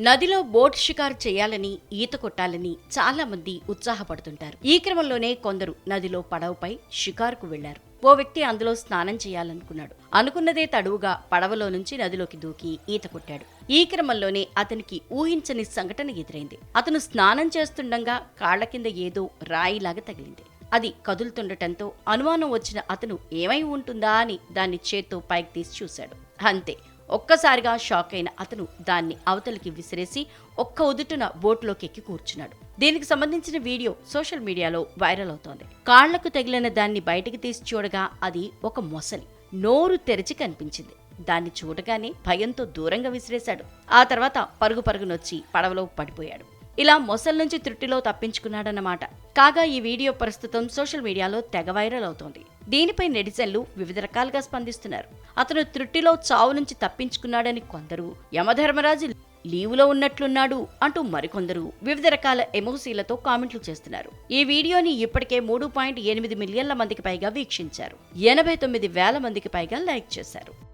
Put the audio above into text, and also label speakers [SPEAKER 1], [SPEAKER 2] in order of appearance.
[SPEAKER 1] నదిలో బోట్ షికారు చేయాలని ఈత కొట్టాలని చాలా మంది ఉత్సాహపడుతుంటారు. ఈ క్రమంలోనే కొందరు నదిలో పడవపై షికారుకు వెళ్ళారు ఓ వ్యక్తి అందులో స్నానం చేయాలనుకున్నాడు. అనుకున్నదే తడువుగా పడవలో నుంచి నదిలోకి దూకి ఈత కొట్టాడు. ఈ క్రమంలోనే అతనికి ఊహించని సంఘటన ఎదురైంది. అతను స్నానం చేస్తుండగా కాళ్ళ కింద ఏదో రాయిలాగా తగిలింది. అది కదులుతుండటంతో అనుమానం వచ్చిన అతను ఏమై ఉంటుందా? అని దాన్ని చేత్తో పైకి తీసి చూశాడు. అంతే ఒక్కసారిగా షాక్ అయిన అతను దాన్ని అవతలికి విసిరేసి ఒక్క ఉదుటున బోట్లోకి ఎక్కి కూర్చున్నాడు. దీనికి సంబంధించిన వీడియో సోషల్ మీడియాలో వైరల్ అవుతోంది. కాళ్ళకు తగిలిన దాన్ని బయటకు తీసి చూడగా అది ఒక మొసలి. నోరు తెరిచి కనిపించింది. దాన్ని చూడగానే భయంతో దూరంగా విసిరేశాడు. ఆ తర్వాత పరుగు పరుగునొచ్చి పడవలో పడిపోయాడు. ఇలా మొసల్ నుంచి త్రుట్టిలో తప్పించుకున్నాడన్నమాట. కాగా ఈ వీడియో ప్రస్తుతం సోషల్ మీడియాలో తెగ వైరల్ అవుతోంది. దీనిపై నెటిజన్లు వివిధ రకాలుగా స్పందిస్తున్నారు. అతను త్రుట్టిలో చావు నుంచి తప్పించుకున్నాడని కొందరు యమధర్మరాజు లీవులో ఉన్నట్లున్నాడు అంటూ మరికొందరు వివిధ రకాల ఎమోసీలతో కామెంట్లు చేస్తున్నారు. ఈ వీడియోని ఇప్పటికే మూడు పాయింట్ ఎనిమిది మిలియన్ల మందికి పైగా వీక్షించారు. ఎనభై తొమ్మిది వేల మందికి పైగా లైక్ చేశారు.